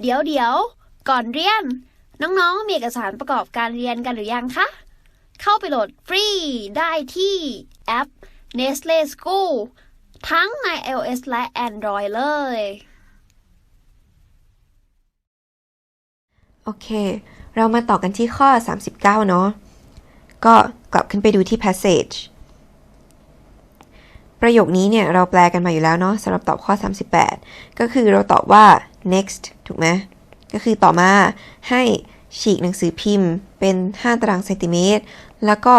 เดี๋ยวเดี๋ยวก่อนเรียน น้องๆ มีเอกสารประกอบการเรียนกันหรือยังคะ เข้าไปโหลดฟรีได้ที่แอป Nestle School ทั้งใน iOS และ Android เลย โอเค เรามาต่อกันที่ข้อ 39 เนาะ ก็กลับขึ้นไปดูที่ passage ประโยคนี้เนี่ย เราแปลกันมาอยู่แล้วเนาะสำหรับตอบข้อ 38 ก็คือเราตอบว่า next ถูกไหมก็คือต่อมาให้ฉีกหนังสือพิมพ์เป็น 5 ตารางเซนติเมตร แล้วก็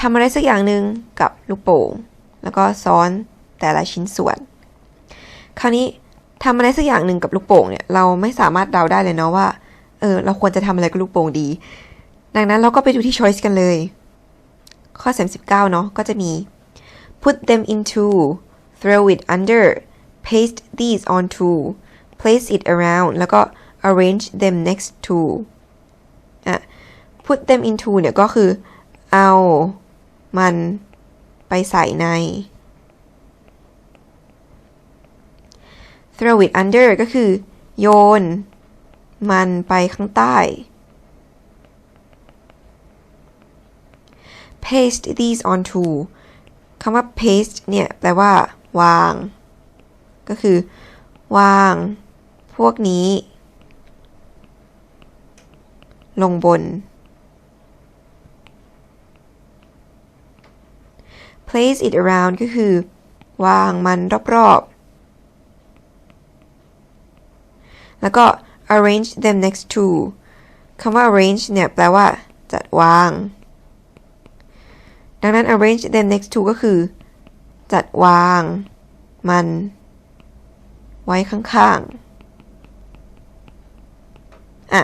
ทำอะไรสักอย่างหนึ่งกับลูกโป่ง แล้วก็ซ้อนแต่ละชิ้นส่วน คราวนี้ทำอะไรสักอย่างหนึ่งกับลูกโป่งเนี่ย เราไม่สามารถเดาได้เลยเนาะว่า เออ เราควรจะทำอะไรกับลูกโป่งดี ดังนั้นเราก็ไปดูที่ choice กันเลย ข้อ 39 เนาะ ก็จะมี put them into throw it under paste these onto place it around แล้วก็ arrange them next to อะ put them into เนี่ยก็คือ เอามันไปใส่ใน throw it under ก็คือ โยน มันไปข้างใต้ paste these onto คำว่า paste เนี่ย แปลว่า วาง ก็คือ วาง พวกนี้ ลงบน place it around ก็คือ วางมันรอบๆ แล้วก็ arrange them next to คำว่า arrange เนี่ยแปลว่า จัดวาง ดังนั้น arrange them next to ก็คือ จัดวาง มัน ไว้ข้างๆ อะ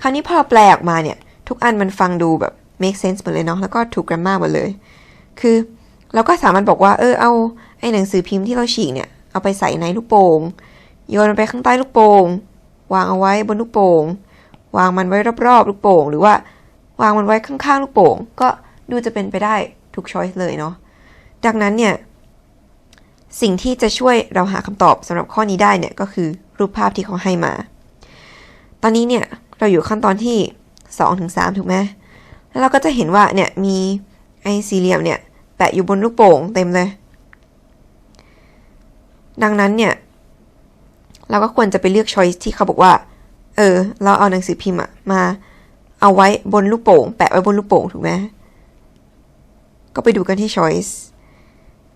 คราวนี้พอแปลออกมาเนี่ย ทุกอันมันฟังดูแบบ make sense หมดเลยเนาะแล้วก็ถูก grammar หมดเลย คือเราก็สามารถบอกว่าเออเอาไอ้หนังสือพิมพ์ที่เราฉีกเนี่ยเอาไปใส่ในลูกโป่งโยนมันไปข้างใต้ลูกโป่งวางเอาไว้บนลูกโป่งวางมันไว้รอบๆลูกโป่งหรือว่าวางมันไว้ข้างๆลูกโป่งก็ดูจะเป็นไปได้ทุก choice เลยเนาะดังนั้นเนี่ยสิ่งที่จะช่วยเราหาคำตอบสำหรับข้อนี้ได้เนี่ยก็คือรูปภาพที่เขาให้มา ตอนนี้เนี่ย เราอยู่ขั้นตอนที่2ถึง3ถูกไหมแล้วเราก็จะเห็นว่าเนี่ยมีไอ้สี่เหลี่ยมเนี่ยแปะอยู่บนลูกโป่งเต็มเลย ดังนั้นเนี่ยเราก็ควรจะไปเลือก choice ที่เขาบอกว่า เออ เราเอาหนังสือพิมพ์อะมาเอาไว้บนลูกโป่ง แปะไว้บนลูกโป่งถูกไหมก็ไปดูกันที่ choice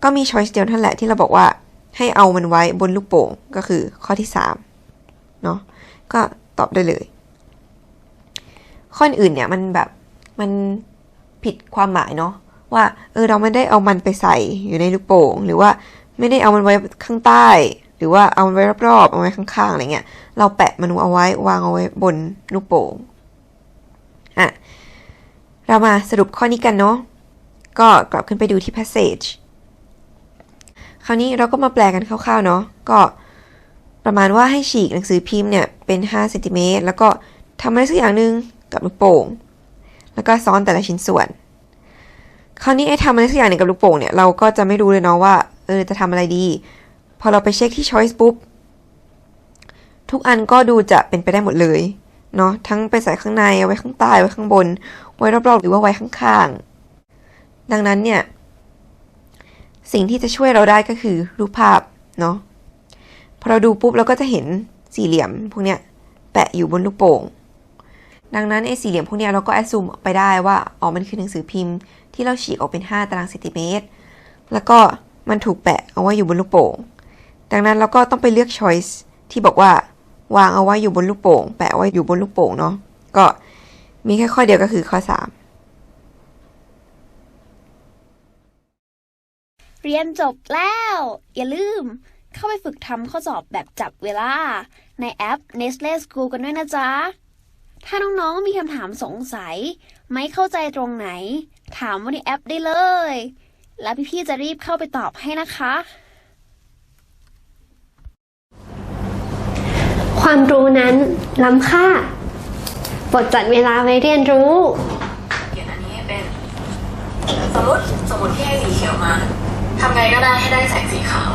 ก็มี choice เดียวเท่านั้นแหละที่เราบอกว่าให้เอามันไว้บนลูกโป่งก็คือข้อที่3เนาะก็ตอบได้เลย ข้ออื่นเนี่ยมันแบบมันผิดความหมายเนาะว่าเออเราไม่ได้เอามันไปใส่อยู่ในลูกโป่ง หรือว่าไม่ได้เอามันไว้ข้างใต้ หรือว่าเอามันไว้รอบๆเอาไว้ข้างๆอะไรเงี้ยเราแปะมันเอาไว้วางเอาไว้บนลูกโป่งอะเรามาสรุปข้อนี้กันเนาะก็กลับขึ้นไปดูที่ passage คราวนี้เราก็มาแปลกันคร่าวๆเนาะก็ประมาณว่าให้ฉีกหนังสือพิมพ์เนี่ยเป็น5เซนติเมตรแล้วก็ทำอะไรสักอย่างหนึ่ง กับลูกโป่ง แล้วก็ซ้อนแต่ละชิ้นส่วน คราวนี้ไอ้ทำอะไรสักอย่างหนึ่งกับลูกโป่งเนี่ยเราก็จะไม่รู้เลยเนาะว่าเออจะทำอะไรดี พอเราไปเช็คที่ choice ปุ๊บ ทุกอันก็ดูจะเป็นไปได้หมดเลยเนาะทั้งไปใส่ข้างในเอาไว้ข้างใต้ไว้ข้างบน ไว้รอบๆ หรือว่าไว้ข้างๆ ดังนั้นเนี่ย สิ่งที่จะช่วยเราได้ก็คือรูปภาพเนาะพอเราดูปุ๊บเราก็จะเห็นสี่เหลี่ยมพวกเนี้ยแปะอยู่บนลูกโป่ง ดังนั้นไอ้สี่เหลี่ยมพวกนี้เราก็แอดซูมไปได้ว่าอ๋อมันคือหนังสือพิมพ์ที่เราฉีกออกเป็น 5 ตารางเซนติเมตร แล้วก็มันถูกแปะเอาไว้อยู่บนลูกโป่ง ดังนั้นเราก็ต้องไปเลือก choice ที่บอกว่าวางเอาไว้อยู่บนลูกโป่ง แปะไว้อยู่บนลูกโป่งเนาะ ก็มีแค่ข้อเดียวก็คือข้อ 3 เรียนจบแล้ว อย่าลืมเข้าไปฝึกทำข้อสอบแบบจับเวลา ในแอป Nestle School กันด้วยนะจ๊ะ ถ้าน้องๆมีคำถามสงสัย ไม่เข้าใจตรงไหน ถามว่าในแอปได้เลย แล้วพี่ๆจะรีบเข้าไปตอบให้นะคะ ความรู้นั้นล้ำค่าบทจัดเวลาไว้เรียนรู้ เขียนอันนี้ให้เป็น สมมติสมมติที่ให้สีเขียวมาทำไงก็ได้ให้ได้แสงสีขาว